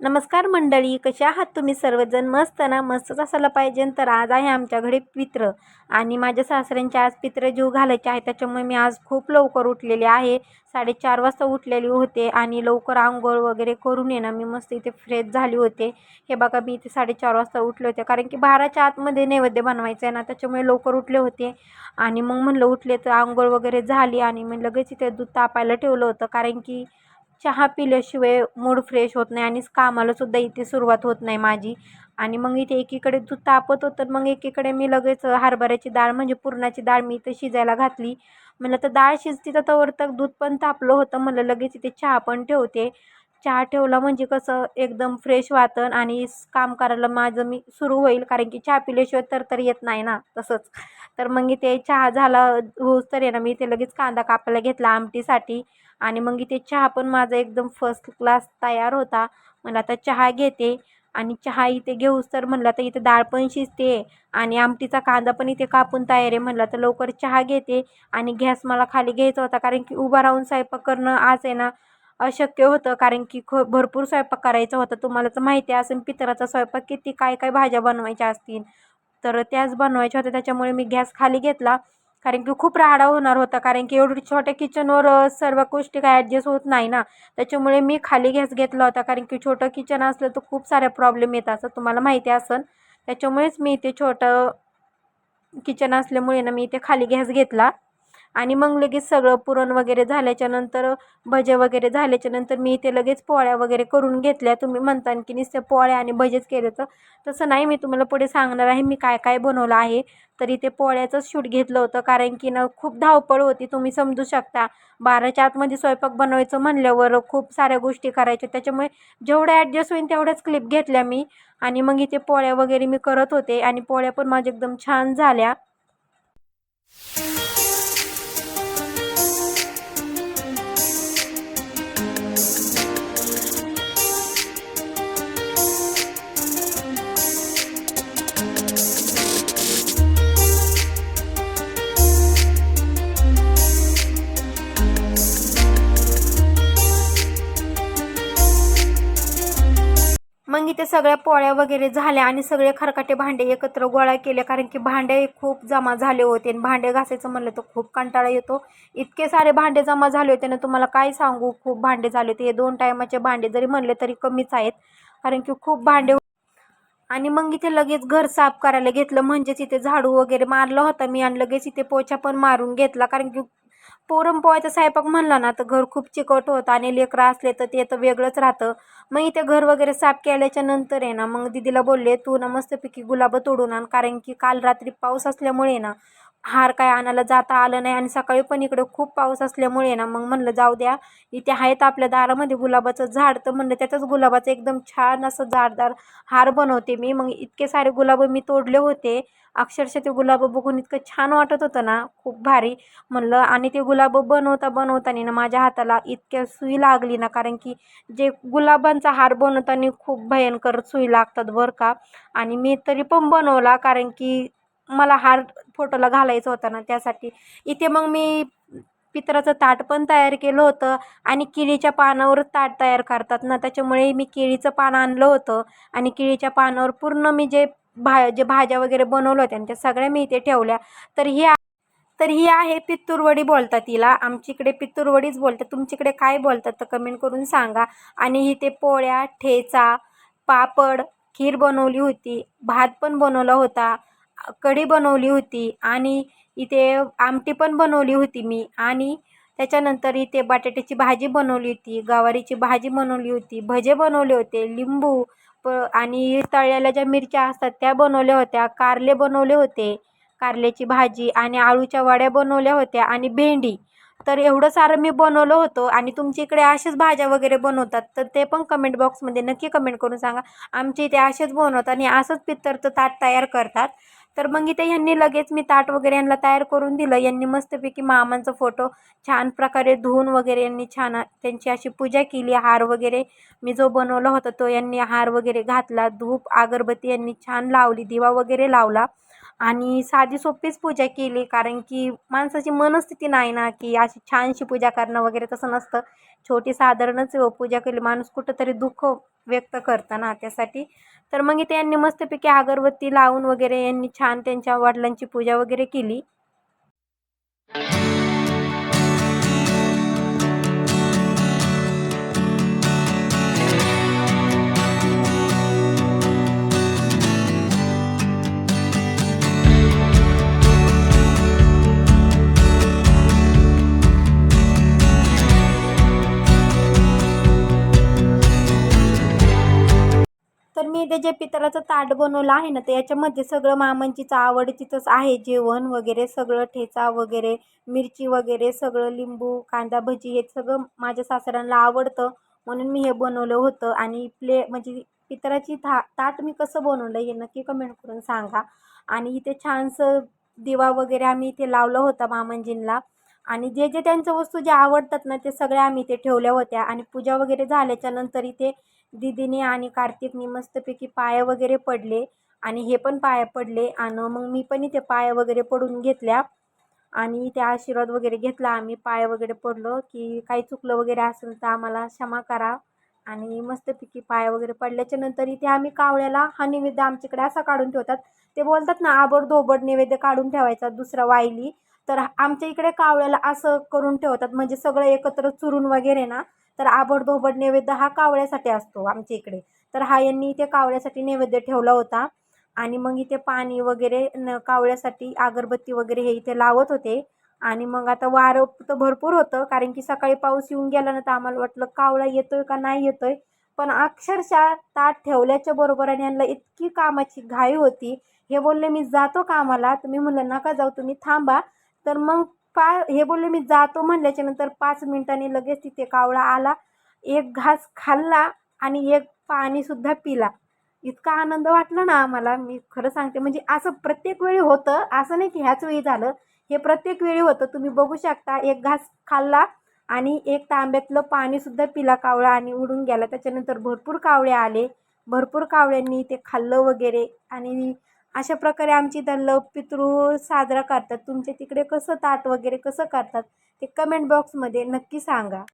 नमस्कार मंडळी कसे आहात तुम्ही? सर्वजण मस्त ना? मस्तच असायला पाहिजे. तर आज आहे आमच्या घरी पित्र आणि माझ्या सासऱ्यांचे आज पित्र जीव घालायचे आहे. त्याच्यामुळे मी आज खूप लवकर उठलेले आहे. साडेचार वाजता उठलेली होते आणि लवकर आंघोळ वगैरे करून ये ना. मी मस्त इथे फ्रेश झाली होते. हे बघा मी इथे साडेचार वाजता उठले होते. कारण की बाराच्या आतमध्ये नैवेद्य बनवायचं आहे ना त्याच्यामुळे लवकर उठले होते. आणि मग म्हणलं उठले तर आंघोळ वगैरे झाली आणि मी लगेच इथे दूध तापायला ठेवलं होतं. कारण की चहा पिल्याशिवाय मूड फ्रेश होत नाही आणि कामालासुद्धा इथे सुरुवात होत नाही माझी. आणि मग इथे एकीकडे दूध तापत होतं मग एकीकडे मी लगेच हरभऱ्याची डाळ म्हणजे पुरणाची डाळ मी इथे शिजायला घातली. म्हणलं तर डाळ शिजती तर तवर तर दूध पण तापलं होतं. म्हणलं लगेच इथे चहा पण ठेवते. चहा ठेवला म्हणजे कसं एकदम फ्रेश वाटन आणि काम करायला माझं मी सुरू होईल. कारण की चहा पिल्याशिवाय तर तर येत नाही ना तसंच. तर मग इथे चहा झाला होस तर आहे ना मी इथे लगेच कांदा कापायला घेतला आमटीसाठी. आणि मग इथे चहा पण माझा एकदम फर्स्ट क्लास तयार होता. मला आता चहा घेते. आणि चहा इथे घेऊस तर म्हणलं तर इथे डाळ पण शिजते. आणि आमटीचा कांदा पण इथे कापून तयार आहे. म्हणलं तर लवकर चहा घेते. आणि गॅस मला खाली घ्यायचा होता. कारण की उभा राहून स्वयंपाक करणं आज आहे ना अशक्य होतं. कारण की ख भरपूर स्वयंपाक करायचा होता. तुम्हाला तर माहिती असेल पितराचा स्वयंपाक किती काय काय भाज्या बनवायच्या असतील. तर त्याच बनवायच्या होत्या. त्याच्यामुळे मी गॅस खाली घेतला. कारण की खूप राहाडा होणार होता. कारण की एवढी छोट्या किचनवर सर्व गोष्टी काय ॲडजस्ट होत नाही ना. त्याच्यामुळे मी खाली गॅस घेतला होता. कारण की छोटं किचन असलं तर खूप साऱ्या प्रॉब्लेम येतात असतात तुम्हाला माहिती असेल त्याच्यामुळेच मी इथे छोटं किचन असल्यामुळे ना मी इथे खाली गॅस घेतला. आणि मग लगेच सगळं पुरण वगैरे झाल्याच्यानंतर भजे वगैरे झाल्याच्यानंतर मी इथे लगेच पोळ्या वगैरे करून घेतल्या. तुम्ही म्हणता की नुसत्या पोळ्या आणि भजेच केले तर. तसं नाही मी तुम्हाला पुढे सांगणार आहे मी काय काय बनवलं आहे. तर इथे पोळ्याचंच शूट घेतलं होतं कारण की ना खूप धावपळ होती तुम्ही समजू शकता. बाराच्या आतमध्ये स्वयंपाक बनवायचं म्हणल्यावर खूप साऱ्या गोष्टी करायच्या. त्याच्यामुळे जेवढं ॲडजस्ट होईल तेवढ्याच क्लिप घेतल्या मी. आणि मग इथे पोळ्या वगैरे मी करत होते आणि पोळ्या पण माझ्या एकदम छान झाल्या. मग इथे सगळ्या पोळ्या वगैरे झाल्या आणि सगळे खरकाटे भांडे एकत्र गोळा केले कारण की भांडे खूप जमा झाले होते आणि भांडे घासायचं म्हणलं तर खूप कंटाळा येतो. इतके सारे भांडे जमा झाले होते ना तुम्हाला काय सांगू? खूप भांडे झाले होते. हे दोन टायमाचे भांडे जरी म्हणले तरी कमीच आहेत कारण की खूप भांडे आणि मग इथे लगेच घर साफ करायला घेतलं म्हणजेच इथे झाडू वगैरे मारला होता मी आणि लगेच इथे पोछा पण मारून घेतला कारण की पुरणपोळ्याचा स्वयंपाक म्हणला ना तर घर खूप चिकट होतं आणि लेकरं असले तर ते तर वेगळंच राहतं. मग इथे घर वगैरे साफ केल्याच्यानंतर आहे ना मग दिदीला बोलले तू ना मस्तपैकी गुलाब तोडून आण कारण की काल रात्री पाऊस असल्यामुळे ना हार काय आणायला जाता आलं नाही आणि सकाळी पण इकडे खूप पाऊस असल्यामुळे ना मग म्हणलं जाऊ द्या इथे आहेत आपल्या दारामध्ये गुलाबाचं झाड. तर म्हणलं त्याच्याच गुलाबाचं एकदम छान असं झाडदार हार बनवते मी. मग इतके सारे गुलाबं मी तोडले होते. अक्षरशः ते गुलाबं बघून इतकं छान वाटत होतं ना खूप भारी. म्हणलं आणि ते गुलाबं बनवता बनवताना ना माझ्या हाताला इतक्या सुई लागली ना कारण की जे गुलाबांचा हार बनवताना खूप भयंकर सुई लागतात बरं का. आणि मी तरी पण बनवला कारण की मला हार फोटोला घालायचं होतं ना त्यासाठी. इथे मग मी पितराचं ताट पण तयार केलं होतं आणि केळीच्या पानावर ताट तयार करतात ना त्याच्यामुळे मी केळीचं पान आणलं होतं आणि केळीच्या पानावर पूर्ण मी जे भा जे भाज्या वगैरे बनवल्या होत्या त्या सगळ्या मी इथे ठेवल्या. तर ही तर ही आहे पित्तूरवडी बोलतात तिला. आमच्याकडे पित्तूरवडीच बोलतात. तुमच्याकडे काय बोलतात तर कमेंट करून सांगा. आणि इथे पोळ्या ठेचा पापड खीर बनवली होती. भात पण बनवला होता. कढी बनवली होती आणि इथे आमटी पण बनवली होती मी. आणि त्याच्यानंतर इथे बटाट्याची भाजी बनवली होती गवारीची भाजी बनवली होती भजे बनवले होते लिंबू प आणि तळलेल्या ज्या मिरच्या असतात त्या बनवल्या होत्या कारले बनवले होते कारल्याची भाजी आणि आळूच्या वड्या बनवल्या होत्या आणि भेंडी. तर एवढं सारं मी बनवलं होतं आणि तुमच्या इकडे असेच भाज्या वगैरे बनवतात तर ते पण कमेंट बॉक्समध्ये नक्की कमेंट करून सांगा. आमच्या इथे असेच बनवतात आणि असंच पित्तरचं ताट तयार करतात. तर मग इथे यांनी लगेच मी ताट वगैरे यांना तयार करून दिलं. यांनी मस्तपैकी मामांचा फोटो छान प्रकारे धुवून वगैरे यांनी छान त्यांची अशी पूजा केली. हार वगैरे मी जो बनवला होता तो यांनी हार वगैरे घातला. धूप अगरबत्ती यांनी छान लावली. दिवा वगैरे लावला. आणि साधी सोपीच पूजा केली कारण की माणसाची मनस्थिती नाही ना की अशी छानशी पूजा करणं वगैरे तसं नसतं. छोटी साधारणच पूजा केली माणूस कुठंतरी दुःख व्यक्त करतं ना त्यासाठी. तर मग इथे यांनी मस्तपैकी अगरबत्ती लावून वगैरे यांनी छान त्यांच्या वडिलांची पूजा वगैरे केली. इथे जे पितळाचं ताट बनवलं आहे ना तर याच्यामध्ये सगळं मामांचीच आवडतीचंच आहे. जेवण वगैरे सगळं ठेचा वगैरे मिरची वगैरे सगळं लिंबू कांदा भजी हे सगळं माझ्या सासऱ्यांना आवडतं. म्हणून मी हे बनवलं होतं. आणि प्ले म्हणजे पितळाची था ताट मी कसं बनवलं हे नक्की कमेंट करून सांगा. आणि इथे छानसं दिवा वगैरे आम्ही इथे लावलं होता मामांजींना. आणि जे जे त्यांचं वस्तू ज्या आवडतात ना ते सगळ्या आम्ही इथे ठेवल्या होत्या. आणि पूजा वगैरे झाल्याच्यानंतर इथे दीदीने आणि कार्तिकने मस्तपैकी पाय वगैरे पडले आणि हे पण पाया पडले आणि मग मी पण इथे पाय वगैरे पडून घेतल्या आणि इथे आशीर्वाद वगैरे घेतला. आम्ही पाय वगैरे पडलो की काही चुकलं वगैरे असेल तर आम्हाला क्षमा करा आणि मस्तपैकी पाय वगैरे पडल्याच्या नंतर इथे आम्ही कावळ्याला हा नैवेद्य आमच्याकडे असा काढून ठेवतात. ते बोलतात ना आबड धोबड नैवेद्य काढून ठेवायचा दुसरा वायली. तर आमच्या इकडे कावळ्याला असं करून ठेवतात. म्हणजे सगळं एकत्र चुरून वगैरे ना तर आबडधोबड नैवेद्य हा कावळ्यासाठी असतो आमच्या इकडे. तर हा यांनी इथे कावळ्यासाठी नैवेद्य ठेवला होता. आणि मग इथे पाणी वगैरे न कावळ्यासाठी अगरबत्ती वगैरे हे इथे लावत होते. आणि मग आता वारं तर भरपूर होतं कारण की सकाळी पाऊस येऊन गेला ना तर आम्हाला वाटलं कावळा येतोय का नाही येतोय. पण अक्षरशः ताट ठेवल्याच्या बरोबर आणि यांना इतकी कामाची घाई होती. हे बोलले मी जातो कामाला. तुम्ही मुलांना म्हणलं नका जाऊ तुम्ही थांबा. तर मग पा हे बोलले मी जातो म्हणल्याच्यानंतर पाच मिनिटांनी लगेच तिथे कावळा आला एक घास खाल्ला आणि एक पाणीसुद्धा पिला. इतका आनंद वाटला ना आम्हाला. मी खरं सांगते म्हणजे असं प्रत्येक वेळी होतं. असं नाही की ह्याच वेळी झालं. हे प्रत्येक वेळी होतं. तुम्ही बघू शकता एक घास खाल्ला आणि एक तांब्यातलं पाणीसुद्धा पिला कावळा आणि उडून गेला. त्याच्यानंतर भरपूर कावळे आले. भरपूर कावळ्यांनी ते खाल्लं वगैरे आणि अशा प्रकारे आमची इथं पितृ साजरा करतात. तुमच्या तिकडे कसं ताट वगैरे कसं करतात ते कमेंट बॉक्समध्ये नक्की सांगा.